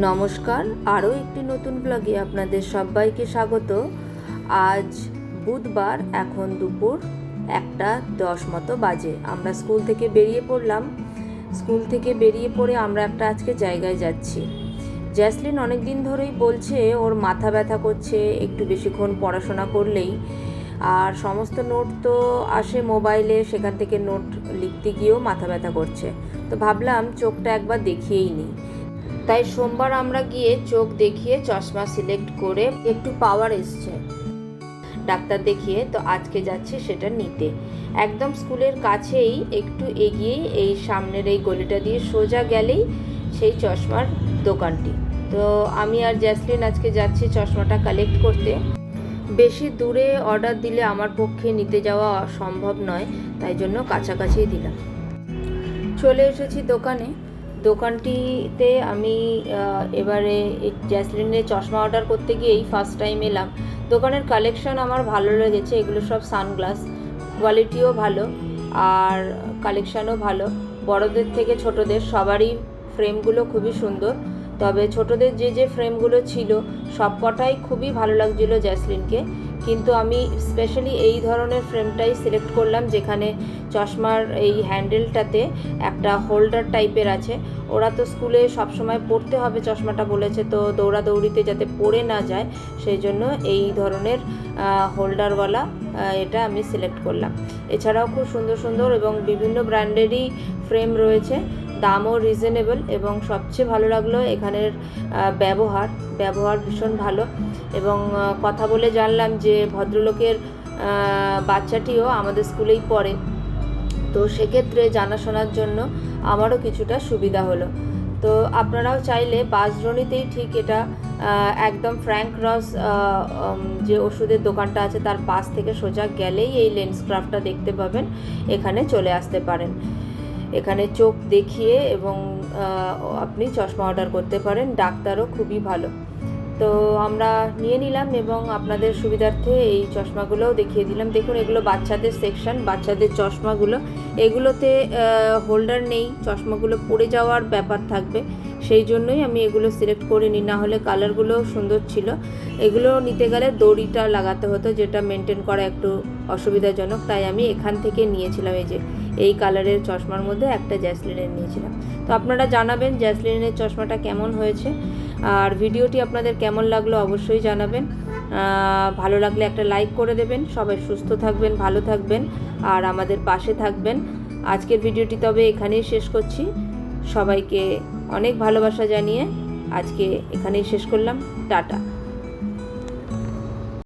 নমস্কার, আরও একটি নতুন ব্লগে আপনাদের সবাইকে স্বাগত। আজ বুধবার, এখন দুপুর একটা দশ মতো বাজে। আমরা স্কুল থেকে বেরিয়ে পড়লাম। স্কুল থেকে বেরিয়ে পড়ে আমরা একটা আজকে জায়গায় যাচ্ছি। জ্যাসলিন অনেক দিন ধরেই বলছে, ওর মাথা ব্যথা করছে, একটু বেশিক্ষণ পড়াশোনা করলেই। আর সমস্ত নোট তো আসে মোবাইলে, সেখান থেকে নোট লিখতে গিয়েও মাথা ব্যথা করছে। তো ভাবলাম, চোখটা একবার দেখিয়েই নিই। তাই সোমবার আমরা গিয়ে চোখ দেখিয়ে চশমা সিলেক্ট করে একটু পাওয়ার এসছে। ডাক্তার দেখিয়ে তো আজকে যাচ্ছি সেটা নিতে। একদম স্কুলের কাছেই একটু এগিয়েই এই সামনের এই গলিটা দিয়ে সোজা গেলেই সেই চশমার দোকানটি। তো আমি আর জ্যাসলিন আজকে যাচ্ছি চশমাটা কালেক্ট করতে। বেশি দূরে অর্ডার দিলে আমার পক্ষে নিতে যাওয়া সম্ভব নয়, তাই জন্য কাছাকাছিই দিলাম। চলে এসেছি দোকানে। দোকানটিতে আমি এবারে এই জ্যাসলিনের চশমা অর্ডার করতে গিয়েই ফার্স্ট টাইম এলাম। দোকানের কালেকশন আমার ভালো লেগেছে, এগুলো সব সানগ্লাস কোয়ালিটিও ভালো আর কালেকশানও ভালো। বড়দের থেকে ছোটদের সবারই ফ্রেমগুলো খুবই সুন্দর, তবে ছোটদের যে যে ফ্রেমগুলো ছিল সবকটাই খুবই ভালো লাগছিল জ্যাসলিনকে। কিন্তু আমি স্পেশালি এই ধরনের ফ্রেমটাই সিলেক্ট করলাম, যেখানে চশমার এই হ্যান্ডেলটাতে একটা হোল্ডার টাইপের আছে। ওরা তো স্কুলে সবসময় পড়তে হবে, চশমাটা বলেছে তো দৌড়াদৌড়িতে যাতে পড়ে না যায়, সেই জন্য এই ধরনের হোল্ডারওয়ালা এটা আমি সিলেক্ট করলাম। এছাড়াও খুব সুন্দর সুন্দর এবং বিভিন্ন ব্র্যান্ডেরই ফ্রেম রয়েছে। দামও রিজনেবল এবং সবচেয়ে ভালো লাগল এখানের ব্যবহার। ব্যবহার ভীষণ ভালো এবং কথা বলে জানলাম যে ভদ্রলোকের বাচ্চাটিও আমাদের স্কুলেই পড়ে। তো সেক্ষেত্রে জানাশোনার জন্য আমারও কিছুটা সুবিধা হলো। তো আপনারাও চাইলে বাসড্রোনিতেই ঠিক এটা একদম ফ্র্যাঙ্ক রস যে ওষুধের দোকানটা আছে তার পাশ থেকে সোজা গেলেই এই লেন্স ক্রাফটটা দেখতে পাবেন। এখানে চলে আসতে পারেন। এখানে চোখ দেখিয়ে এবং আপনি চশমা অর্ডার করতে পারেন। ডাক্তারও খুবই ভালো। তো আমরা নিয়ে নিলাম এবং আপনাদের সুবিধার্থে এই চশমাগুলোও দেখিয়ে দিলাম। দেখুন, এগুলো বাচ্চাদের সেকশন বাচ্চাদের চশমাগুলো। এগুলোতে হোল্ডার নেই। চশমাগুলো পড়ে যাওয়ার ব্যাপার থাকবে। সেই জন্যই আমি এগুলো সিলেক্ট করে নিই না হলে কালারগুলোও সুন্দর ছিল। এগুলো নিতে গেলে দড়িটা লাগাতে হতো, যেটা মেনটেন করা একটু অসুবিধাজনক, তাই আমি এখান থেকে নিয়েছিলাম এই যে, এই কালারের চশমার মধ্যে একটা জ্যাসলিনের নিয়েছিলাম। তো আপনারা জানাবেন জ্যাসলিনের চশমাটা কেমন হয়েছে, আর ভিডিওটি আপনাদের কেমন লাগল অবশ্যই জানাবেন। ভালো লাগলে একটা লাইক করে দেবেন, সবাই সুস্থ থাকবেন, ভালো থাকবেন, আর আমাদের পাশে থাকবেন। আজকের ভিডিওটি তবে এখানেই শেষ করছি। সবাইকে অনেক ভালোবাসা জানিয়ে আজকে এখানেই শেষ করলাম। টাটা।